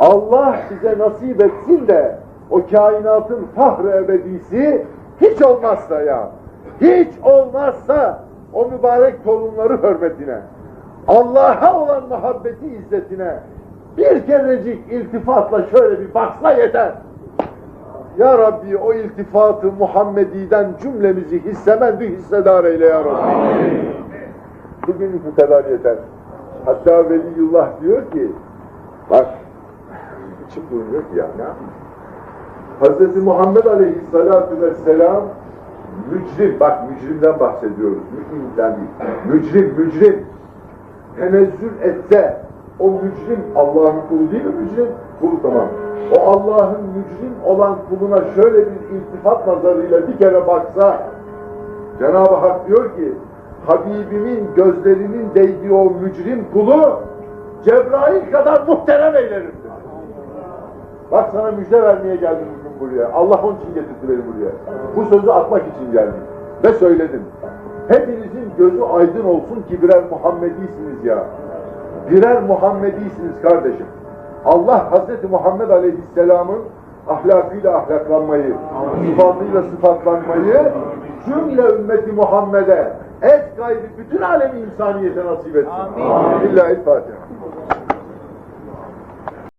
Allah size nasip etsin de o kainatın fahrı ebedisi hiç olmazsa ya, hiç olmazsa o mübarek torunları hürmetine, Allah'a olan muhabbeti izzetine bir kerecik iltifatla şöyle bir baksa yeter. Ya Rabbi o iltifatı Muhammedi'den cümlemizi hissemendü hissedar eyle ya Rabbi. Bugün bu kadar yeter. Hatta Veliyullah diyor ki, bak, içim durmuyor ki ya, ne yapayım? Hazreti Muhammed Aleyhisselatü Vesselam, mücrim, bak mücrimden bahsediyoruz, müminden değil, mücrim, mücrim, tenezzül etse, o mücrim Allah'ın kulu değil mi mücrim? Kulu tamam. O Allah'ın mücrim olan kuluna şöyle bir iltifat nazarıyla bir kere baksa, Cenab-ı Hak diyor ki, Habibimin gözlerinin değdiği o mücrim kulu, Cebrail kadar muhterem eylerim. Bak sana müjde vermeye geldim bugün buraya. Allah onun için getirdi beni buraya. Bu sözü atmak için geldim. Ve söyledim. Hepinizin gözü aydın olsun ki birer Muhammedisiniz ya. Birer Muhammedisiniz kardeşim. Allah Hazreti Muhammed Aleyhisselam'ın ahlakıyla ahlaklanmayı, sıfatıyla sıfatlanmayı cümle ümmeti Muhammed'e et gayri bütün alemi insaniyete nasip etsin. Amin. Lillahi Fatiha.